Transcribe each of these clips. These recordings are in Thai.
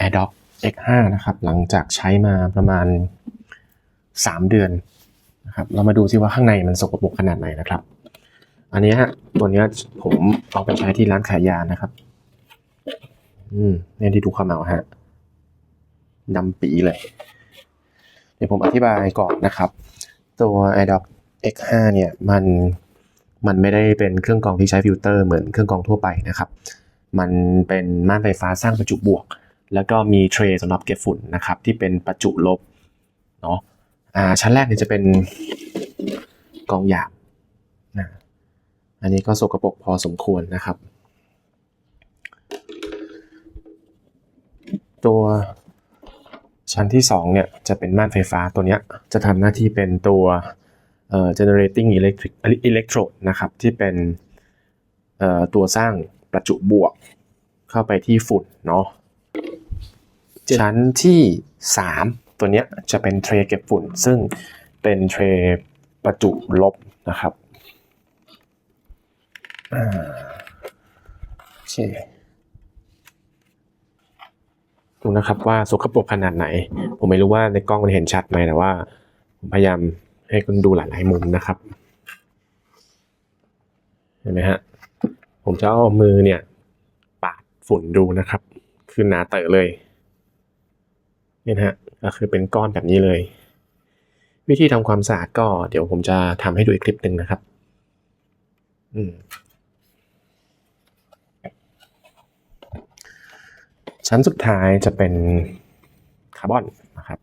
AirDock X5 นะครับ หลังจากใช้มาประมาณ 3 เดือนนะครับ เรามาดูซิว่าข้างในมันสกปรกขนาดไหนนะครับ อันนี้ฮะตัวนี้ผมเอาไปใช้ที่ร้านขายยานะครับ อืมเนี่ยที่ดูความเอาฮะดำปีเลย เดี๋ยวผมอธิบายก่อนนะครับ ตัว AirDock X5 เนี่ยมันมันไม่ได้เป็นเครื่องกรองที่ใช้ฟิลเตอร์เหมือนเครื่องกรองทั่วไปนะครับ มันเป็นม่านไฟฟ้าสร้างประจุบวก แล้วก็มีเทรย์สำหรับเก็บฝุ่นนะครับที่เป็นประจุลบเนาะอ่าชั้นแรกเนี่ยจะเป็นกองหยาบนะอันนี้ก็สกปรกพอสมควรนะครับ ตัวชั้นที่2เนี่ยจะเป็นม่านไฟฟ้าตัวเนี้ยจะทำหน้าที่เป็นตัวเอ่อ generating electric electrode นะครับที่เป็นเอ่อตัวสร้างประจุบวกเข้าไปที่ฝุ่นเนาะ ชั้นที่ 3 ตัวเนี้ยจะเป็นเทรเก็บฝุ่น ซึ่งเป็นเทรประจุลบนะครับโอเคดูนะครับว่าสกปรกขนาดไหน ผมไม่รู้ว่าในกล้องมันเห็นชัดไหมแต่ว่า ผมพยายามให้คุณดูหลายๆมุมนะครับ เห็นไหมฮะ ผมจะเอามือเนี่ย ปาดฝุ่นดูนะครับ คือหนาเต๋อเลย เนี่ยฮะก็คือเป็นก้อนแบบนี้เลย วิธีทำความสะอาดก็เดี๋ยวผมจะทำให้ดูอีกคลิปหนึ่งนะครับ อืมชั้นสุดท้ายจะเป็นคาร์บอนนะครับ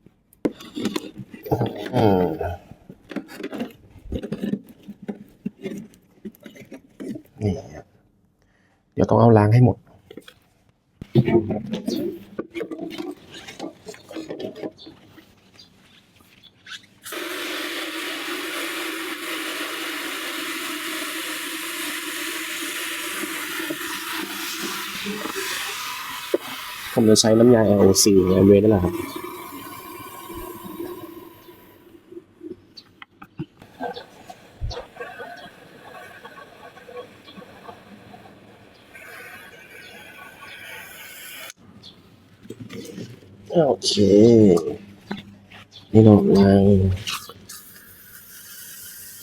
นี่ครับเดี๋ยวต้องเอาล้างให้หมด จะใช้น้ำยา LOC ในเวนั่นแหละครับโอเค นี่เราล้าง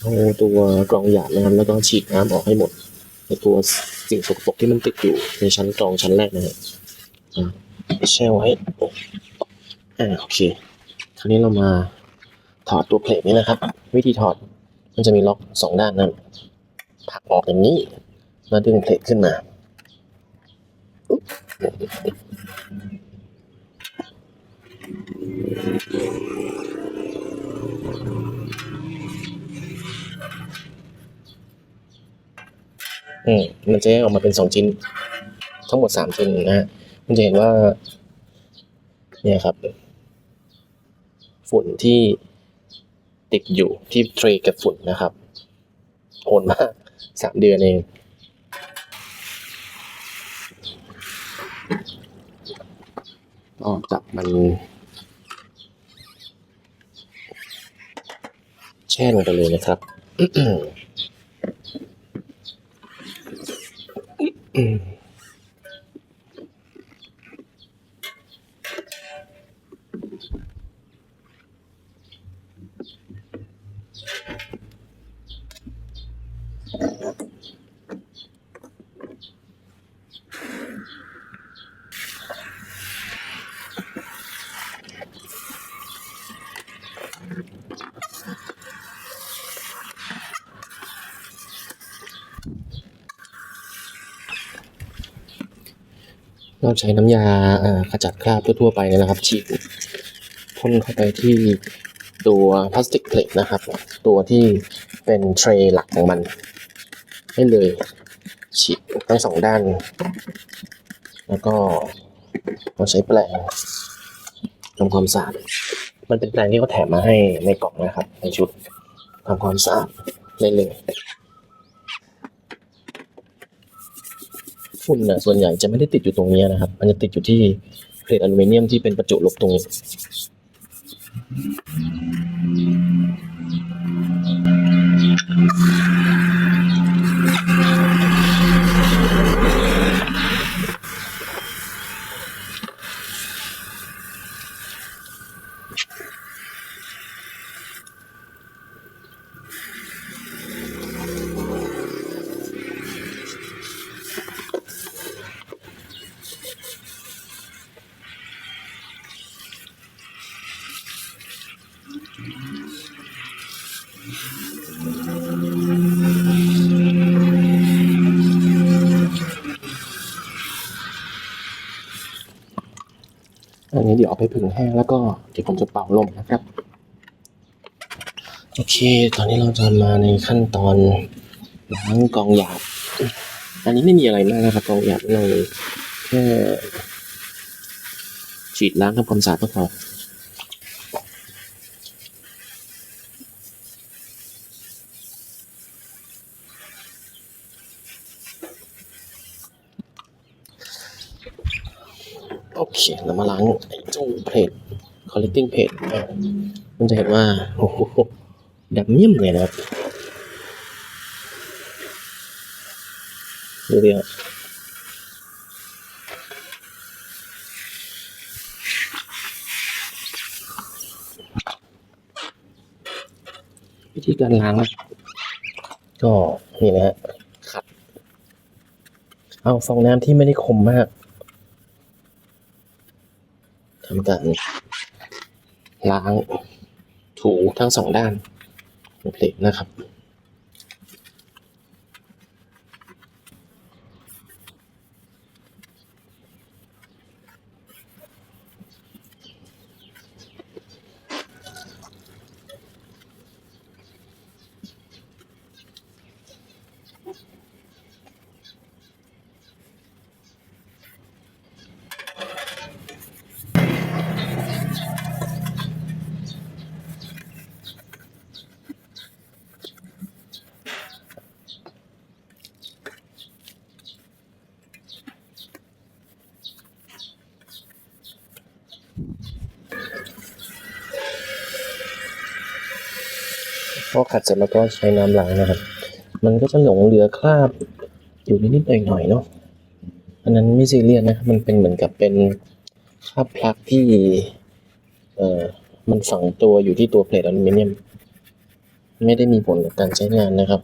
เอาตัวกรองหยาดนะครับแล้วก็ฉีดน้ำออกให้หมดในตัวสิ่งสกปรกที่มันติดอยู่ในชั้นกรองชั้นแรกนะฮะ แช่ไว้อ่าโอเค คราวนี้เรามาถอดตัวเพลทนี้นะครับ วิธีถอดมันจะมีล็อกสองด้านนั่นผลักออกอย่างนี้แล้วดึงเพลทขึ้นมาอุ๊บอืมมันจะแยกออกมาเป็นสองชิ้น ทั้งหมดสามชิ้นนะฮะมันจะเห็นว่า เนี่ยครับ ฝุ่นที่ติดอยู่ที่เทรเก็บฝุ่นนะครับโหดมากสามเดือนเองออกจับมันแช่ลงไปเลยนะครับ เราใช้น้ำยาขจัดคราบทั่วๆไปเนี่ยนะครับ ฉีดพ่นเข้าไปที่ตัวพลาสติกเพลทนะครับ ตัวที่เป็นเทรย์หลักของมัน ให้เลย ฉีดทั้งสองด้าน แล้วก็เราใช้แปรงทำความสะอาดมันเป็นแปรงที่เขาแถมมาให้ในกล่องนะครับ ในชุดทำความสะอาดได้เลย ฝุ่นน่ะส่วนใหญ่จะไม่ได้ติดอยู่ตรงนี้นะครับ มันจะติดอยู่ที่เพลทอลูมิเนียมที่เป็นประจุลบตรงนี้ ดี๋ยวเอาไปผึ่งแห้งแล้วก็เดี๋ยวผมจะเป่าลมนะครับ โอเค ตอนนี้เราจะมาในขั้นตอนล้างกองหยาบ อันนี้ไม่มีอะไรมากนะครับกองหยาบเราแค่ฉีดล้างทำความสะอาดก็พอโอเคเรามาล้าง ไอ้เจ้าเพจ collecting page มันจะเห็นว่าโอ้โหดำเยี่ยมเลยนะครับดูดิฮะวิธีการล้างนะก็นี่นะฮะขัด เอาฟองน้ำที่ไม่ได้คมมาก ทำการล้างถูทั้งสองด้านของเพลทนะครับ พ อขัดเสร็จแล้วก็ใช้น้ำล้างนะครับ มันก็จะหลงเหลือคราบอยู่นิดๆหน่อยๆเนาะอันนั้นไม่ซีเรียสนะ มันเป็นเหมือนกับเป็นคราบพลักที่เอ่อมันฝังตัวอยู่ที่ตัวเพลทอลูมิเนียม ไม่ได้มีผลกับการใช้งานนะครับ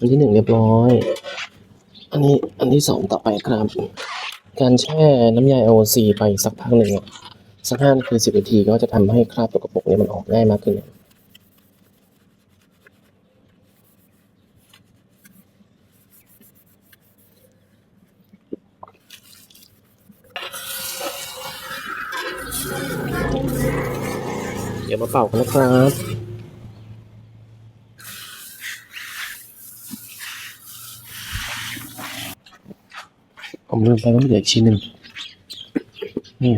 อันที่หนึ่งเรียบร้อย อันนี้อันที่สองต่อไปครับ การแช่น้ำยา LOC ไปสักพักหนึ่งสักห้านาทีสิบนาทีก็จะทำให้คราบตกกระปกเนี่ยมันออกง่ายมากขึ้นเดี๋ยวมาเป่ากันนะครับ ผมลืมไปว่ามีเหลืออีกชิ้นหนึ่งนี่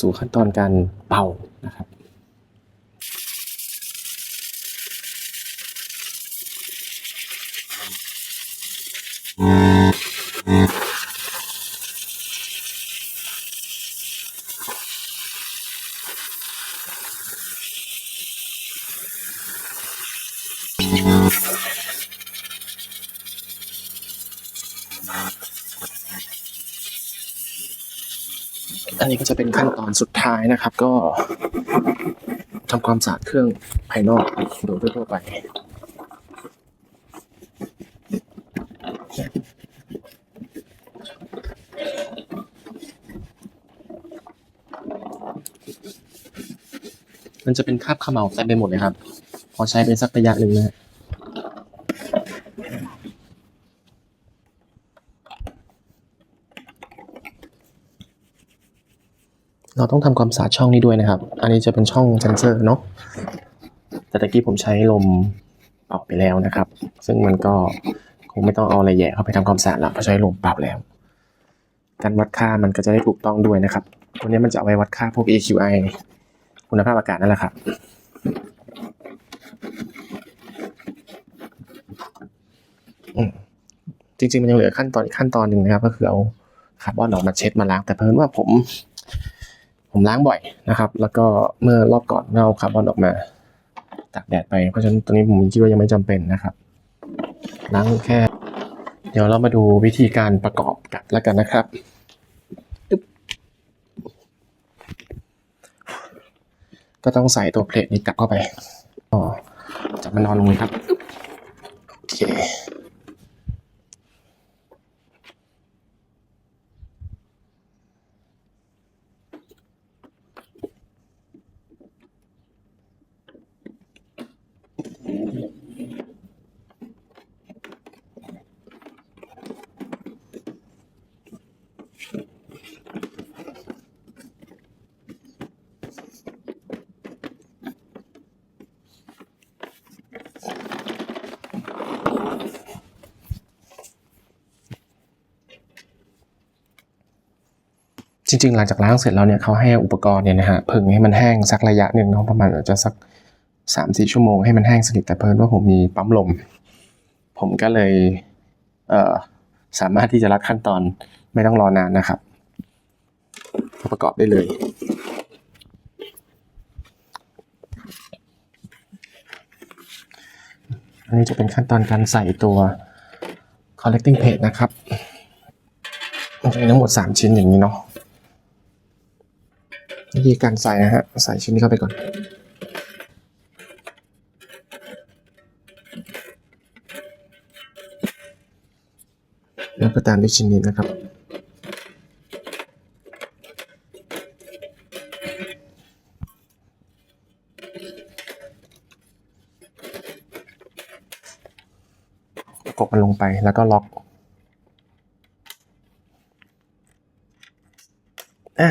สู่ขั้นตอนการเป่านะครับ อั นี้ก็จะเป็นขั้นตอนสุดท้ายนะครับ ก็ทำความสะอาดเครื่องภายนอกโดยทั่วไปมันจะเป็นคราบขม่าเต็มไปหมดเลยครับ พอใช้เป็นสักระยะหนึ่งนะ เราต้องทำความสะอาดช่องนี้ด้วยนะครับ อันนี้จะเป็นช่องเซนเซอร์เนาะ แต่ตะกี้ผมใช้ลมออกไปแล้วนะครับ ซึ่งมันก็คงไม่ต้องเอาอะไรแย่เข้าไปทำความสะอาดแล้วเพราะใช้ลมปรับแล้ว การวัดค่ามันก็จะได้ถูกต้องด้วยนะครับตัวนี้มันจะเอาไว้วัดค่าพวก AQI คุณภาพอากาศนั่นแหละครับจริงๆ มันยังเหลือขั้นตอนอีกขั้นตอนหนึ่งนะครับ ก็คือเอาคาร์บอนออกมาเช็ดมาล้างแต่เพิ่นว่าผม ผมล้างบ่อยนะครับ แล้วก็เมื่อรอบก่อนเราเอาคาร์บอนออกมาตากแดดไป เพราะฉะนั้นตรงนี้ผมคิดว่ายังไม่จำเป็นนะครับ ล้างแค่ เดี๋ยวเรามาดูวิธีการประกอบกันแล้วกันนะครับ ก็ต้องใส่ตัวเพลทนี้กลับเข้าไปก็จับมันนอนลงเลยครับอึ๊บโอเค จริง ๆ หลังจากล้างเสร็จแล้วเนี่ยเขาให้อุปกรณ์เนี่ยนะฮะผึ่งให้มันแห้งสักระยะหนึ่งเนาะประมาณอาจจะสักสามสี่ชั่วโมงให้มันแห้งสนิทแต่เพิ่นว่าผมมีปั๊มลม ผมก็เลยเอ่อสามารถที่จะรัดขั้นตอนไม่ต้องรอนานนะครับ ประกอบได้เลยอันนี้จะเป็นขั้นตอนการใส่ตัว collecting plate นะครับมันจะมีทั้งหมด 3 ชิ้นอย่างนี้เนาะ วิธีการใส่นะฮะ ใส่ชิ้นนี้เข้าไปก่อน แล้วก็ตามด้วยชิ้นนี้นะครับ กดมันลงไปแล้วก็ล็อก อ่า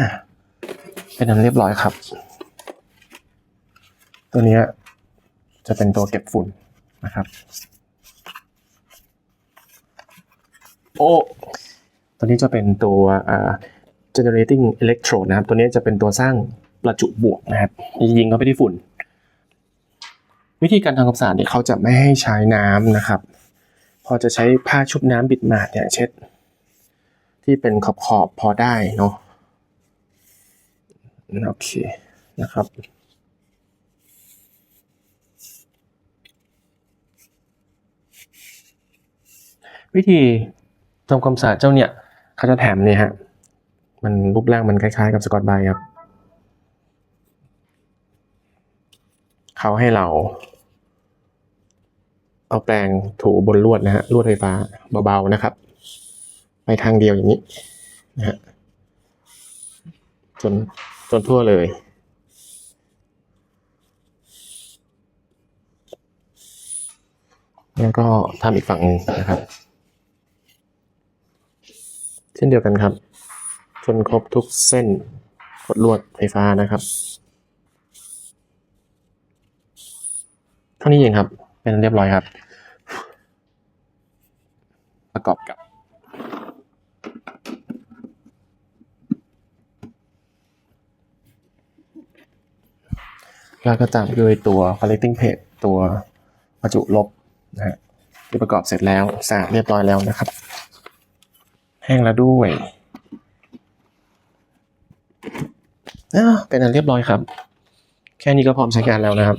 เป็นอันเรียบร้อยครับ ตัวเนี้ยจะเป็นตัวเก็บฝุ่นนะครับ โอ้ตัวนี้จะเป็นตัวอ่า generating electrode นะครับ ตัวนี้จะเป็นตัวสร้างประจุบวกนะครับ ยิงเข้าไปที่ฝุ่น วิธีการทำความสะอาดเนี่ยเขาจะไม่ให้ใช้น้ำนะครับ พอจะใช้ผ้าชุบน้ำบิดมาดเนี่ยเช็ด ที่เป็นขอบขอบๆพอได้เนาะ โอเคนะครับวิธีทำความสะอาดเจ้าเนี่ยเขาจะแถมเนี่ยฮะ มันรูปร่างมันคล้ายๆ กับสกอตไบรท์ครับ เขาให้เรา เอาแปรงถูบนลวดนะฮะลวดไฟฟ้าเบาๆนะครับ ไปทางเดียวอย่างนี้นะฮะจน จนทั่วเลยแล้วก็ทำอีกฝั่งหนึ่งนะครับ เช่นเดียวกันครับ จนครบทุกเส้นกดลวดไฟฟ้านะครับ เท่านี้เองครับ เป็นเรียบร้อยครับ ประกอบกับ แล้วก็ตามด้วยตัว collecting page ตัวประจุลบนะฮะที่ประกอบเสร็จแล้วสะอาดเรียบร้อยแล้วนะครับ แห้งแล้วด้วยอ่าเป็นอันเรียบร้อยครับ แค่นี้ก็พร้อมใช้งานแล้วนะครับ